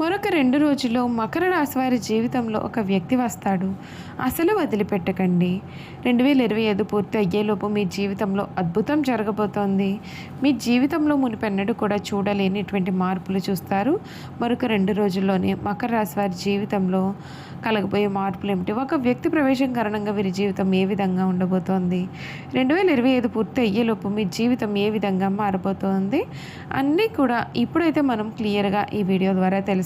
మరొక రెండు రోజుల్లో మకర రాశి వారి జీవితంలో ఒక వ్యక్తి వస్తాడు. అసలు వదిలిపెట్టకండి. రెండు వేల ఇరవై ఐదు పూర్తి అయ్యేలోపు మీ జీవితంలో అద్భుతం జరగబోతోంది. మీ జీవితంలో మునిపెన్నడు కూడా చూడలేనిటువంటి మార్పులు చూస్తారు. మరొక రెండు రోజుల్లోనే మకర రాశి వారి జీవితంలో కలగబోయే మార్పులు ఏమిటి? ఒక వ్యక్తి ప్రవేశం కారణంగా వీరి జీవితం ఏ విధంగా ఉండబోతోంది? రెండు వేల ఇరవై ఐదు పూర్తి అయ్యేలోపు మీ జీవితం ఏ విధంగా మారబోతోంది? అన్నీ కూడా ఇప్పుడైతే మనం క్లియర్గా ఈ వీడియో ద్వారా తెలుసు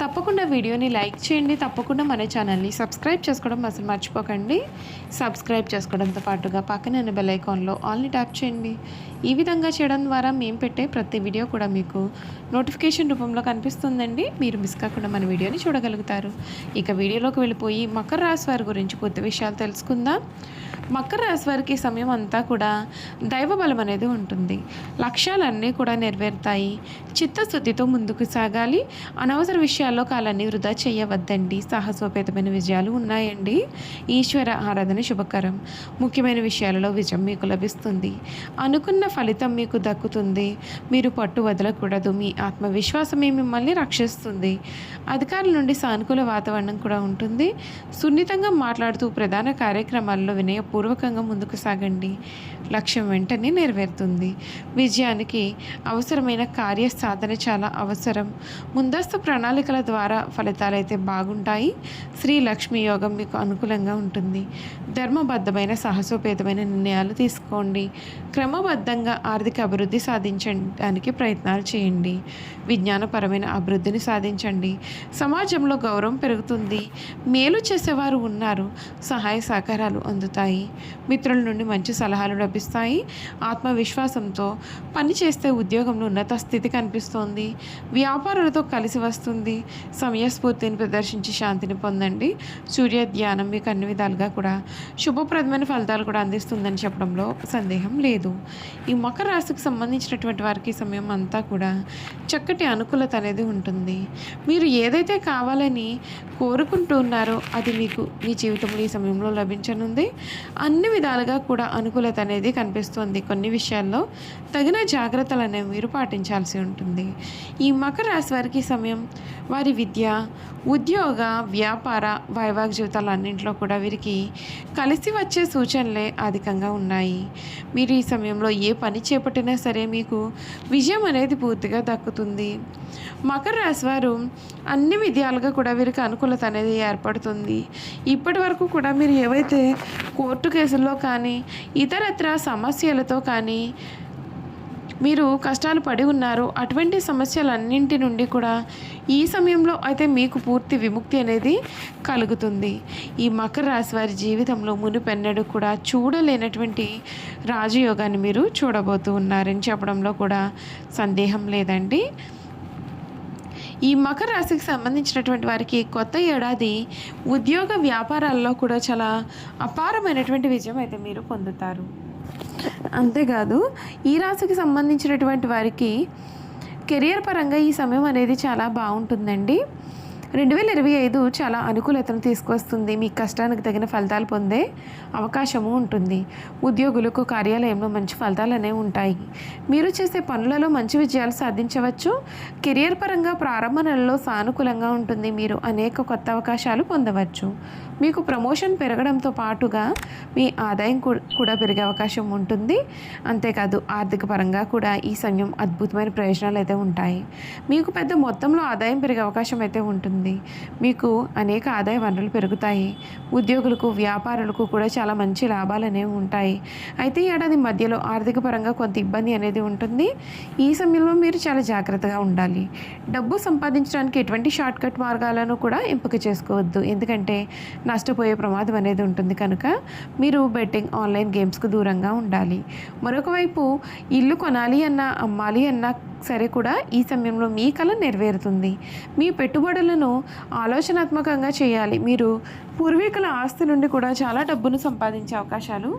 తప్పకుండా వీడియోని లైక్ చేయండి తప్పకుండా మన ఛానల్ని సబ్స్క్రైబ్ చేసుకోవడం అసలు మర్చిపోకండి. సబ్స్క్రైబ్ చేసుకోవడంతో పాటుగా పక్కన బెల్ ఐకాన్లో ఆల్ని ట్యాప్ చేయండి. ఈ విధంగా చేయడం ద్వారా మేము పెట్టే ప్రతి వీడియో కూడా మీకు నోటిఫికేషన్ రూపంలో కనిపిస్తుందండి. మీరు మిస్ కాకుండా మన వీడియోని చూడగలుగుతారు. ఇక వీడియోలోకి వెళ్ళిపోయి మకర రాశి వారి గురించి పూర్తి విషయాలు తెలుసుకుందాం. మకర రాశి వారికి సమయం అంతా కూడా దైవ బలం అనేది ఉంటుంది. లక్ష్యాలన్నీ కూడా నెరవేరుతాయి. చిత్తశుద్ధితో ముందుకు సాగాలి. అనవసర విషయాలు విషయాల్లో కాలాన్ని వృధా చేయవద్దండి. సాహసోపేతమైన విజయాలు ఉన్నాయండి. ఈశ్వర ఆరాధన శుభకరం. ముఖ్యమైన విషయాలలో విజయం మీకు లభిస్తుంది. అనుకున్న ఫలితం మీకు దక్కుతుంది. మీరు పట్టు వదలకూడదు. మీ ఆత్మవిశ్వాసమే మిమ్మల్ని రక్షిస్తుంది. అధికారుల నుండి సానుకూల వాతావరణం కూడా ఉంటుంది. సున్నితంగా మాట్లాడుతూ ప్రధాన కార్యక్రమాల్లో వినయపూర్వకంగా ముందుకు సాగండి. లక్ష్యం వెంటనే నెరవేరుతుంది. విజయానికి అవసరమైన కార్య సాధన చాలా అవసరం. ముందస్తు ప్రణాళికల ద్వారా ఫలితాలు అయితే బాగుంటాయి. శ్రీ లక్ష్మీ యోగం మీకు అనుకూలంగా ఉంటుంది. ధర్మబద్ధమైన సాహసోపేతమైన నిర్ణయాలు తీసుకోండి. క్రమబద్ధంగా ఆర్థిక అభివృద్ధి సాధించడానికి ప్రయత్నాలు చేయండి. విజ్ఞానపరమైన అభివృద్ధిని సాధించండి. సమాజంలో గౌరవం పెరుగుతుంది. మేలు చేసేవారు ఉన్నారు. సహాయ సహకారాలు అందుతాయి. మిత్రుల నుండి మంచి సలహాలు లభిస్తాయి. ఆత్మవిశ్వాసంతో పని చేస్తే ఉద్యోగంలో ఉన్నత స్థితి కనిపిస్తోంది. వ్యాపారులతో కలిసి వస్తుంది. సమయస్ఫూర్తిని ప్రదర్శించి శాంతిని పొందండి. సూర్య ధ్యానం మీకు అన్ని విధాలుగా కూడా శుభప్రదమైన ఫలితాలు కూడా అందిస్తుందని చెప్పడంలో సందేహం లేదు. ఈ మకర రాశికి సంబంధించినటువంటి వారికి సమయం అంతా కూడా చక్కటి అనుకూలత అనేది ఉంటుంది. మీరు ఏదైతే కావాలని కోరుకుంటున్నారో అది మీకు మీ జీవితంలో ఈ సమయంలో లభించనుంది. అన్ని విధాలుగా కూడా అనుకూలత అనేది కనిపిస్తుంది కొన్ని విషయాల్లో. తగిన జాగ్రత్తలు అనేవి మీరు పాటించాల్సి ఉంటుంది. ఈ మకర రాశి వారికి సమయం వారి విద్య ఉద్యోగ వ్యాపార వైవాహిక జీవితాలు అన్నింటిలో కూడా వీరికి కలిసి వచ్చే సూచనలే అధికంగా ఉన్నాయి. మీరు ఈ సమయంలో ఏ పని చేపట్టినా సరే మీకు విజయం అనేది పూర్తిగా దక్కుతుంది. మకర రాశి వారు అన్ని విధాలుగా కూడా వీరికి అనుకూలత అనేది ఏర్పడుతుంది. ఇప్పటి వరకు కూడా మీరు ఏవైతే కోర్టు కేసుల్లో కానీ ఇతరత్ర సమస్యలతో కానీ మీరు కష్టాలు పడి ఉన్నారు అటువంటి సమస్యలన్నింటి నుండి కూడా ఈ సమయంలో అయితే మీకు పూర్తి విముక్తి అనేది కలుగుతుంది. ఈ మకర రాశి వారి జీవితంలో మునిపెన్నడు కూడా చూడలేనటువంటి రాజయోగాన్ని మీరు చూడబోతూ ఉన్నారని చెప్పడంలో కూడా సందేహం లేదండి. ఈ మకర రాశికి సంబంధించినటువంటి వారికి కొత్త ఏడాది ఉద్యోగ వ్యాపారాల్లో కూడా చాలా అపారమైనటువంటి విజయం అయితే మీరు పొందుతారు. అంతేకాదు ఈ రాశికి సంబంధించినటువంటి వారికి కెరియర్ పరంగా ఈ సమయం అనేది చాలా బాగుంటుందండి. రెండు వేల ఇరవై ఐదు చాలా అనుకూలతను తీసుకొస్తుంది. మీ కష్టానికి తగిన ఫలితాలు పొందే అవకాశము ఉంటుంది. ఉద్యోగులకు కార్యాలయంలో మంచి ఫలితాలు అనేవి ఉంటాయి. మీరు చేసే పనులలో మంచి విజయాలు సాధించవచ్చు. కెరియర్ పరంగా ప్రారంభ నెలలో సానుకూలంగా ఉంటుంది. మీరు అనేక కొత్త అవకాశాలు పొందవచ్చు. మీకు ప్రమోషన్ పెరగడంతో పాటుగా మీ ఆదాయం కూడా పెరిగే అవకాశం ఉంటుంది. అంతేకాదు ఆర్థిక పరంగా కూడా ఈ సమయం అద్భుతమైన ప్రయోజనాలు అయితే ఉంటాయి. మీకు పెద్ద మొత్తంలో ఆదాయం పెరిగే అవకాశం అయితే ఉంటుంది. ఉంటుంది మీకు అనేక ఆదాయ వనరులు పెరుగుతాయి. ఉద్యోగులకు వ్యాపారులకు కూడా చాలా మంచి లాభాలు అనేవి ఉంటాయి. అయితే ఏడాది మధ్యలో ఆర్థిక పరంగా కొంత ఇబ్బంది అనేది ఉంటుంది. ఈ సమయంలో మీరు చాలా జాగ్రత్తగా ఉండాలి. డబ్బు సంపాదించడానికి ఎటువంటి షార్ట్ కట్ మార్గాలను కూడా ఎంపిక చేసుకోవద్దు. ఎందుకంటే నష్టపోయే ప్రమాదం అనేది ఉంటుంది కనుక మీరు బెట్టింగ్ ఆన్లైన్ గేమ్స్కు దూరంగా ఉండాలి. మరొక వైపు ఇల్లు కొనాలి అన్నా అమ్మాలి అన్నా సరే కూడా ఈ సమయంలో మీ కళ నెరవేరుతుంది. మీ పెట్టుబడులను ఆలోచనాత్మకంగా చేయాలి. మీరు పూర్వీకుల ఆస్తి నుండి కూడా చాలా డబ్బును సంపాదించే అవకాశాలు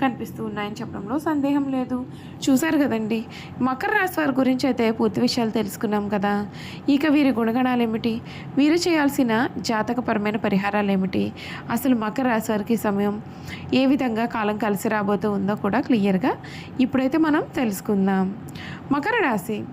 కనిపిస్తూ ఉన్నాయని చెప్పడంలో సందేహం లేదు. చూశారు కదండి. మకర రాశి వారి గురించి అయితే పూర్తి విషయాలు తెలుసుకున్నాం కదా. ఇక వీరి గుణగణాలు ఏమిటి? వీరు చేయాల్సిన జాతకపరమైన పరిహారాలు ఏమిటి? అసలు మకర రాశి వారికి సమయం ఏ విధంగా కాలం కలిసి రాబోతూ ఉందో కూడా క్లియర్గా ఇప్పుడైతే మనం తెలుసుకుందాం. మకర రాశి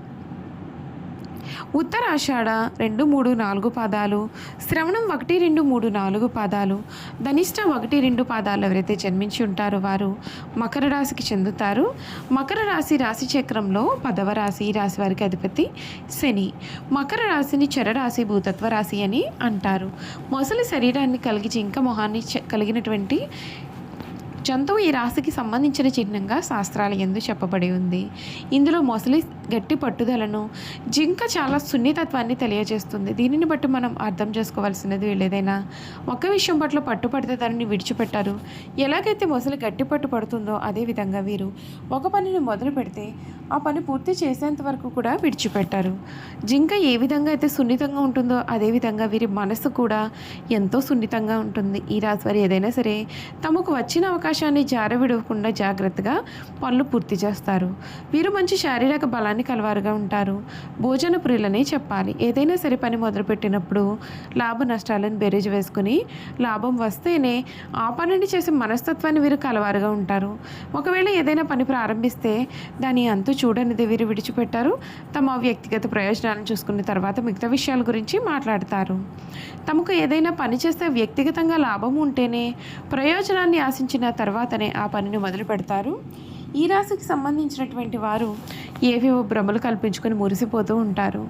ఉత్తరాషాఢ రెండు మూడు నాలుగు పాదాలు శ్రవణం ఒకటి రెండు మూడు నాలుగు పాదాలు ధనిష్ట ఒకటి రెండు పాదాలు ఎవరైతే జన్మించి ఉంటారో వారు మకర రాశికి చెందుతారు. మకర రాశి రాశి చక్రంలో పదవ రాశి రాశి వారికి అధిపతి శని. మకర రాశిని చరరాశి భూతత్వ రాశి అని అంటారు. మొసలి శరీరాన్ని కలిగి జింక మొహాన్ని చ- కలిగినటువంటి జంతువు ఈ రాశికి సంబంధించిన చిహ్నంగా శాస్త్రాల ఎందు చెప్పబడి ఉంది. ఇందులో మొసలి గట్టి పట్టుదలను జింక చాలా సున్నితత్వాన్ని తెలియజేస్తుంది. దీనిని బట్టి మనం అర్థం చేసుకోవాల్సినది ఏదైనా ఒక విషయం పట్ల పట్టుపడితే దానిని విడిచిపెట్టారు. ఎలాగైతే మొసలి గట్టి పట్టు పడుతుందో అదేవిధంగా వీరు ఒక పనిని మొదలు పెడితే ఆ పని పూర్తి చేసేంత వరకు కూడా విడిచిపెట్టారు. జింక ఏ విధంగా అయితే సున్నితంగా ఉంటుందో అదేవిధంగా వీరి మనసు కూడా ఎంతో సున్నితంగా ఉంటుంది. ఈ రాశి వారు ఏదైనా సరే తమకు వచ్చిన అవకాశాన్ని జారవిడవకుండా జాగ్రత్తగా పనులు పూర్తి చేస్తారు. వీరు మంచి శారీరక బలాన్ని కలవారుగా ఉంటారు. భోజన ప్రియులనే చెప్పాలి. ఏదైనా సరే పని మొదలుపెట్టినప్పుడు లాభ నష్టాలను బెరేజ్ వేసుకుని లాభం వస్తేనే ఆ పనిని చేసే మనస్తత్వాన్ని వీరు కలవారుగా ఉంటారు. ఒకవేళ ఏదైనా పని ప్రారంభిస్తే దాని అంతు చూడనిది వీరు విడిచిపెట్టారు. తమ వ్యక్తిగత ప్రయోజనాలను చూసుకున్న తర్వాత మిగతా విషయాల గురించి మాట్లాడతారు. తమకు ఏదైనా పని చేస్తే వ్యక్తిగతంగా లాభం ఉంటేనే ప్రయోజనాన్ని ఆశించిన తర్వాతనే ఆ పనిని మొదలు పెడతారు. ఈ రాశికి సంబంధించినటువంటి వారు ఏవేవో భ్రమలు కల్పించుకొని మురిసిపోతూ ఉంటారు.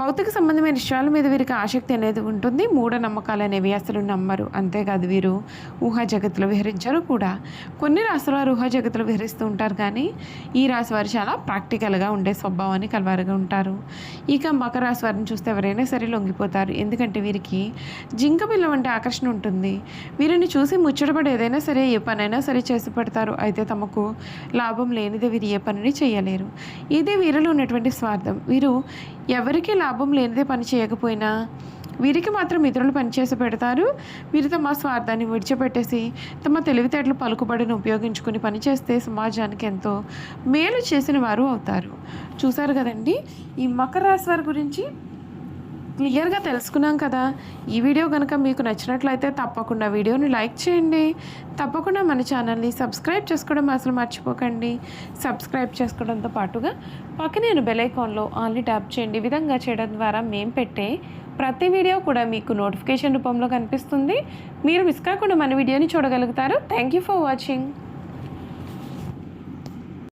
భౌతిక సంబంధమైన విషయాల మీద వీరికి ఆసక్తి అనేది ఉంటుంది. మూఢనమ్మకాలు అనేవి అసలు నమ్మరు. అంతేకాదు వీరు ఊహా జగత్తులో విహరించరు కూడా. కొన్ని రాశుల వారు ఊహా జగత్తులో విహరిస్తూ ఉంటారు కానీ ఈ రాశి వారు చాలా ప్రాక్టికల్గా ఉండే స్వభావాన్ని కలవారుగా ఉంటారు. ఇక మకర రాశి వారిని చూస్తే ఎవరైనా సరే లొంగిపోతారు. ఎందుకంటే వీరికి జింక పిల్ల వంటి ఆకర్షణ ఉంటుంది. వీరిని చూసి ముచ్చటపడి ఏదైనా సరే ఏ పనైనా సరే చేసి పెడతారు. అయితే తమకు లాభం లేనిదే వీరు ఏ పనిని చేయలేరు. ఇదే వీరిలో ఉన్నటువంటి స్వార్థం. వీరు ఎవరికి లాభం లేనిదే పని చేయకపోయినా వీరికి మాత్రం ఇతరులు పనిచేసి పెడతారు. వీరు తమ స్వార్థాన్ని విడిచిపెట్టేసి తమ తెలివితేటలు పలుకుబడిని ఉపయోగించుకుని పనిచేస్తే సమాజానికి ఎంతో మేలు చేసిన వారు అవుతారు. చూశారు కదండి? ఈ మకర రాశి వారి గురించి క్లియర్గా తెలుసుకున్నాం కదా. ఈ వీడియో కనుక మీకు నచ్చినట్లయితే తప్పకుండా వీడియోని లైక్ చేయండి. తప్పకుండా మన ఛానల్ని సబ్స్క్రైబ్ చేసుకోవడం అసలు మర్చిపోకండి. సబ్స్క్రైబ్ చేసుకోవడంతో పాటుగా పక్కనే బెల్ ఐకాన్లో ఆన్లీ ట్యాప్ చేయండి. విధంగా చేయడం ద్వారా మేము పెట్టే ప్రతి వీడియో కూడా మీకు నోటిఫికేషన్ రూపంలో కనిపిస్తుంది. మీరు మిస్ కాకుండా మన వీడియోని చూడగలుగుతారు. Thank you for watching.